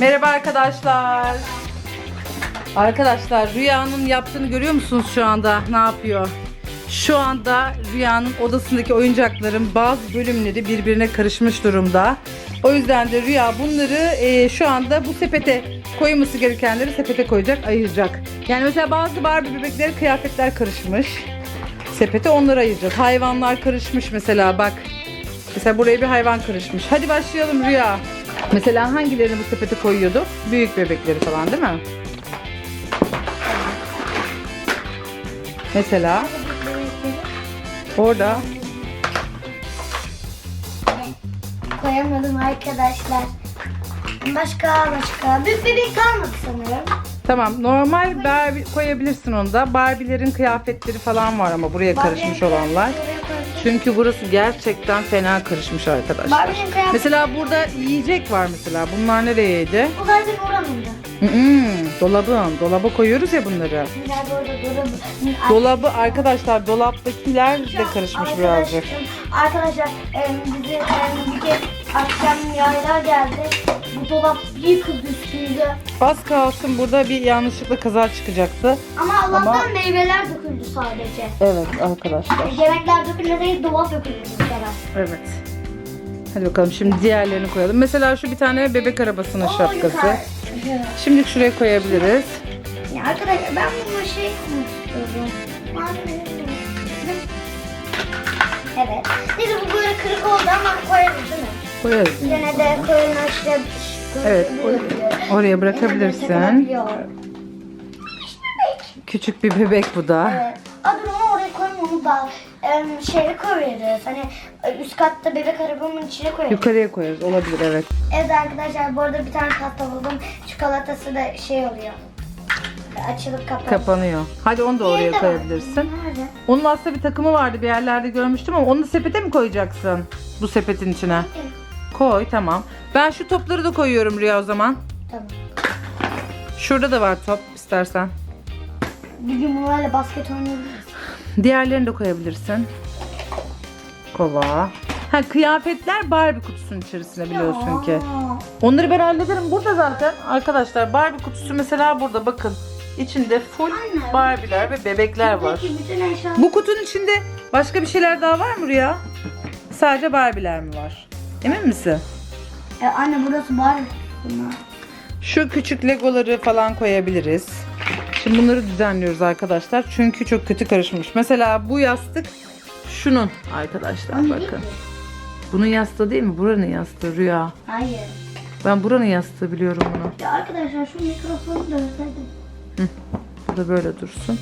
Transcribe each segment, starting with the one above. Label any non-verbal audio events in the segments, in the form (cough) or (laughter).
Merhaba arkadaşlar. Arkadaşlar Rüya'nın yaptığını görüyor musunuz şu anda? Ne yapıyor? Şu anda Rüya'nın odasındaki oyuncakların bazı bölümleri birbirine karışmış durumda. O yüzden de Rüya bunları e, şu anda bu sepete koyması gerekenleri sepete koyacak, ayıracak. Yani mesela bazı Barbie bebekleri kıyafetler karışmış. Sepete onları ayıracağız. Hayvanlar karışmış mesela bak. Mesela buraya bir hayvan karışmış. Hadi başlayalım Rüya. Mesela hangilerini bu sepete koyuyorduk? Büyük bebekleri falan değil mi? Mesela orada Koyamadım arkadaşlar. Başka başka. Büyük bebek kalmadı sanırım. tamam normal Barbie koyabilirsin onu da. Barbie'lerin kıyafetleri falan var ama buraya karışmış olanlar. Çünkü burası gerçekten fena karışmış arkadaşlar. Barbie'nin kıyafeti. Mesela burada yiyecek var mesela. Bunlar nereyeydi? Bu zaten oranında. Hmm, dolabın. Dolaba koyuyoruz ya bunları. Orada durun. Dolabı arkadaşlar dolaptakiler de karışmış birazcık. Arkadaşlar em, em, bir kez akşam yaylar geldi. Bu dolap yıkıldı üstümüze. Az kalsın burada bir yanlışlıkla kaza çıkacaktı. Ama Allah'tan Ama- meyveler döküldü sadece. Evet arkadaşlar. Yemekler döküldü değil dolap döküldü bir kere. Evet. Hadi bakalım şimdi diğerlerini koyalım. Mesela şu bir tane bebek arabasının Oo, şapkası. yukarı. Şimdi şuraya koyabiliriz. Ya arkadaşlar ben bunu şey. Mavi. Evet. Neyse bu böyle kırık oldu ama koyarız değil mi? Koyarız. Yine de koyun işte. Evet, oraya bırakabilirsin. Küçük bir bebek bu da. Evet. Adını oraya koyma onu da şeye koyarız. Hani üst katta bebek arabamın içine koyarız. Yukarıya koyarız. Olabilir evet. Evet arkadaşlar bu arada bir tane pasta buldum. Çikolatası da şey oluyor. Açılıp kapanıyor. Kapanıyor. Hadi onu da oraya Diğeri de var. koyabilirsin. Nerede? Onun aslında bir takımı vardı bir yerlerde görmüştüm ama onu da sepete mi koyacaksın? Bu sepetin içine. Koy tamam. Ben şu topları da koyuyorum Rüya o zaman. Tamam. Şurada da var top istersen. Bir gün bunlarla basket oynayabiliriz. Diğerlerini de koyabilirsin. Kova. Ha kıyafetler Barbie kutusunun içerisinde biliyorsun ki. Onları ben hallederim. Burada zaten arkadaşlar Barbie kutusu mesela burada bakın. İçinde full Anne, Barbie'ler ve bebekler var. Peki bütün eşya... Bu kutunun içinde başka bir şeyler daha var mı Rüya? Sadece Barbie'ler mi var? Emin misin? E, anne burası. Bunlar. Şu küçük legoları falan koyabiliriz. Şimdi bunları düzenliyoruz arkadaşlar. Çünkü çok kötü karışmış. Mesela bu yastık şunun arkadaşlar Anne, bakın. Bunun yastığı değil mi? Buranın yastığı Rüya. Hayır. Ben buranın yastığı biliyorum bunu. Ya arkadaşlar şu mikrofonu da ölseydim. Bu da böyle dursun.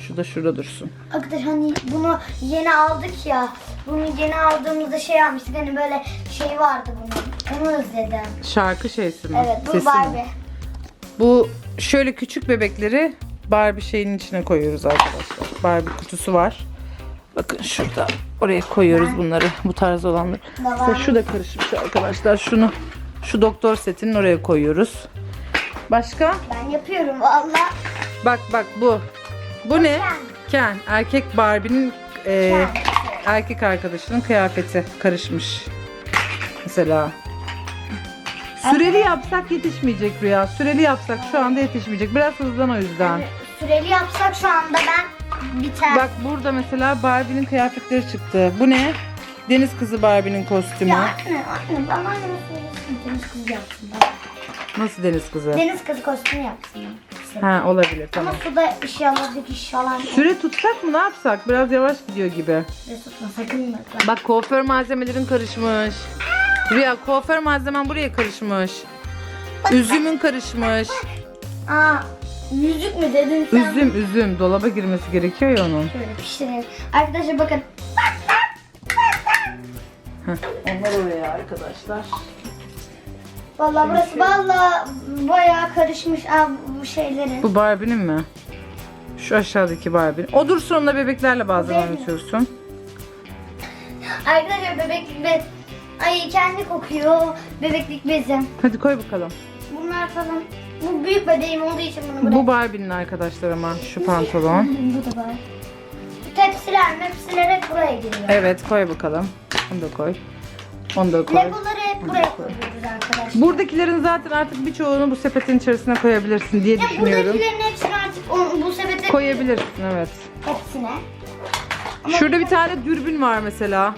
Şu da şurada dursun. Arkadaşlar hani bunu yeni aldık ya. Bunu yeni aldığımızda şey almıştık. Hani böyle şey vardı bunun. Onu özledim. Şarkı şeysi mi? Evet bu Sesi mi? Barbie. Bu şöyle küçük bebekleri Barbie şeyin içine koyuyoruz arkadaşlar. Barbie kutusu var. Bakın şurada. Oraya koyuyoruz bunları. Bu tarz olanları. Mesela şu da karışmış arkadaşlar. Şunu şu doktor setinin oraya koyuyoruz. Başka? Ben yapıyorum valla. Bak bak bu. Bu ne? Ken. Erkek Barbie'nin e, erkek arkadaşının kıyafeti karışmış. Mesela. Süreli yapsak yetişmeyecek Rüya. Süreli yapsak şu anda yetişmeyecek. Biraz hızlan o yüzden. Süreli yapsak şu anda ben biter. Bak burada mesela Barbie'nin kıyafetleri çıktı. Bu ne? Deniz kızı Barbie'nin kostümü. Ya anne anne bana ne söylesin deniz kızı yapsın bana. Nasıl deniz kızı? Deniz kızı kostümü yapsın. Ha olabilir Ama tamam. suda inşallah dikiş falan. Süre tutsak mı ne yapsak? Biraz yavaş gidiyor gibi. Süre tutma sakın bak. Bak kuaför malzemelerin karışmış. Rüya kuaför malzemen buraya karışmış. Üzümün karışmış. Aa yüzük mü dedin sen? Üzüm üzüm dolaba girmesi gerekiyor ya onun. Şöyle pişirelim. Arkadaşlar bakın. Heh, Onlar oraya arkadaşlar. Vallahi burası vallahi bayağı karışmış aa, bu şeylerin. Bu Barbie'nin mi? Şu aşağıdaki Barbie'nin. O dursun onunla bebeklerle bazen Benim. oynatıyorsun. Arkadaşlar bebeklik bez. Ay kendi kokuyor. Bebeklik bezim. Hadi koy bakalım. Bunlar falan. Bu büyük bebeğim olduğu için bunu Bu buraya. Barbie'nin arkadaşlar ama şu pantolon. (laughs) Bu da var. Tepsiler mepsiler hep buraya giriyor. Evet koy bakalım. Onu da koy. Onu da koy. Legoları hep buraya koyuyoruz arkadaşlar. Buradakilerin zaten artık birçoğunu bu sepetin içerisine koyabilirsin diye Ya düşünüyorum. buradakilerin hepsini artık o- bu sepete Koyabilirsin evet. hepsine. Ama Şurada bir tane dürbün var mesela.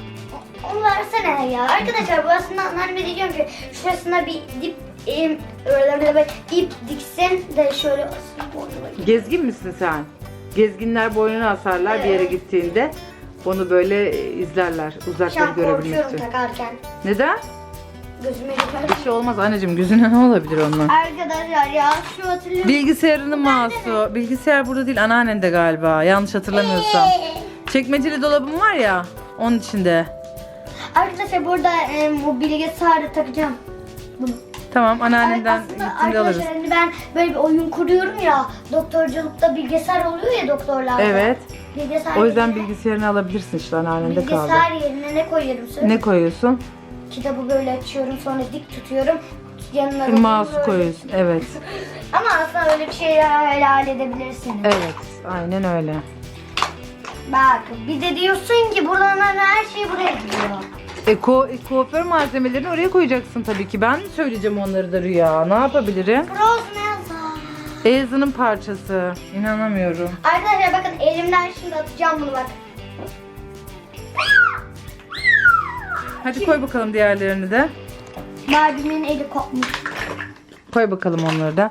Onu versene ya. Arkadaşlar bu aslında anneme diyeceğim ki şurasına bir dip em, öyle böyle bir ip diksin de şöyle asılı boynuma Gezgin misin sen? Gezginler boynuna asarlar bir yere Evet. gittiğinde. Onu böyle izlerler Şu uzakları an görebilmek korkuyorum için. takarken. Neden? Gözüme girer. Bir şey olmaz anneciğim gözüne ne olabilir onunla? Arkadaşlar ya şu hatırlıyorum. Bilgisayarının mouse'u. Bilgisayar burada değil anneannende galiba. Yanlış hatırlamıyorsam. Çekmeceli dolabım var ya onun içinde. Arkadaşlar burada em, bu bilgisayarı takacağım. Bunu. Tamam anneannenden Aslında gittiğinde alırız. arkadaşlar hani ben böyle bir oyun kuruyorum ya doktorculukta bilgisayar oluyor ya doktorlarda. Evet. Bilgisayar O yüzden yerine- bilgisayarını alabilirsin işte anneannende kaldı. bilgisayar yerine ne söyle? Ne koyuyorsun? Kitabı böyle açıyorum sonra dik tutuyorum. Yanına Mouse koyuyorsun. (laughs) Evet. Ama aslında öyle bir şey öyle halledebilirsiniz. Evet. Aynen öyle. Bak bir de diyorsun ki buradan hani her şey buraya gidiyor. Eko, e, kuaför malzemelerini oraya koyacaksın tabii ki. Ben söyleyeceğim onları da Rüya? Ne yapabilirim? Frozen Elsa. Elza'nın parçası. İnanamıyorum. Arkadaşlar bakın elimden şimdi atacağım bunu bak. Hadi koy bakalım diğerlerini de. Barbie'nin eli kopmuş. Koy bakalım onları da.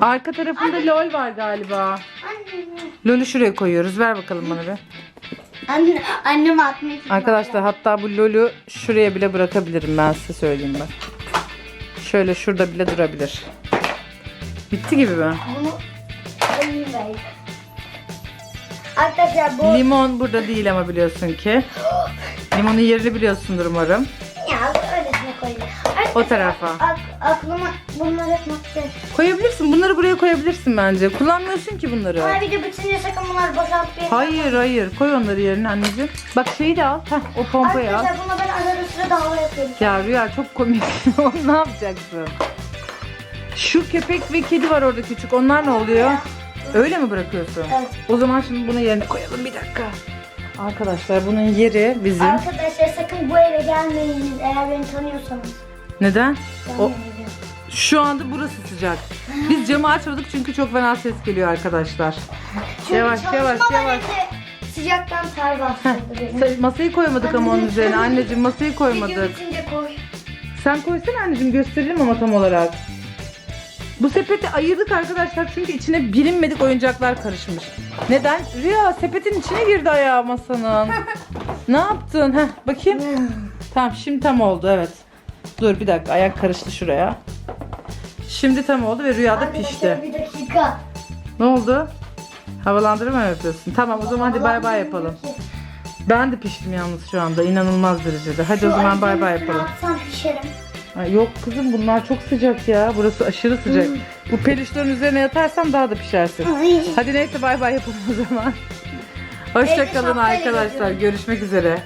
Arka tarafında lol var galiba. Anne. Lol'ü şuraya koyuyoruz. Ver bakalım bana bir. Anne, annem atmış. Arkadaşlar hatta bu lolü şuraya bile bırakabilirim ben size söyleyeyim bak. Şöyle şurada bile durabilir. Bitti gibi mi? Bunu alayım ben. Arkadaşlar bu Limon burada değil ama biliyorsun ki. (gasps) Limonun yerini biliyorsundur umarım. ya öylesine koyayım. O tarafa. Ak, aklıma bunları yapmak. Koyabilirsin. Bunları buraya koyabilirsin bence. Kullanmıyorsun ki bunları. Ay bir de bütün sakın bunları boşaltıp yerine- Hayır hayır. Koy onları yerine anneciğim. Bak şeyi de al. Heh, o pompayı al. Arkadaşlar buna ben arada sırada hava yapıyorum. Ya Rüya çok komik. (laughs) Onu ne yapacaksın? Şu köpek ve kedi var orada küçük. Onlar ne oluyor? Öyle mi bırakıyorsun? Evet. O zaman şimdi bunu yerine koyalım bir dakika. Arkadaşlar bunun yeri bizim. Arkadaşlar sakın bu eve gelmeyiniz eğer beni tanıyorsanız. Neden? O, şu anda burası sıcak. Biz camı açmadık çünkü çok fena ses geliyor arkadaşlar. Çünkü Yavaş, yavaş, yavaş. Sıcaktan ter bastırdı beni. Masayı koymadık ama onun üzerine. Anneciğim masayı Video koymadık. bitince koy. Sen koysana anneciğim gösterelim ama tam olarak. Bu sepeti ayırdık arkadaşlar çünkü içine bilinmedik oyuncaklar karışmış. Neden? Rüya sepetin içine girdi ayağı masanın. (laughs) ne yaptın? Heh, bakayım. (sighs) Tamam şimdi tam oldu evet. Dur bir dakika ayak karıştı şuraya. Şimdi tam oldu ve rüyada pişti. Arkadaşlar bir dakika. Ne oldu? Havalandırma mı yapıyorsun? Tamam o zaman hadi bay bay yapalım. Ben de piştim yalnız şu anda inanılmaz derecede. Hadi o zaman bay bay yapalım. Atsam pişerim. Ay yok kızım bunlar çok sıcak ya. Burası aşırı sıcak. Bu peluşların üzerine yatarsam daha da pişersin. Ay. Hadi neyse bay bay yapalım o zaman. Hoşçakalın şapkayla arkadaşlar. geziyorum. Görüşmek üzere.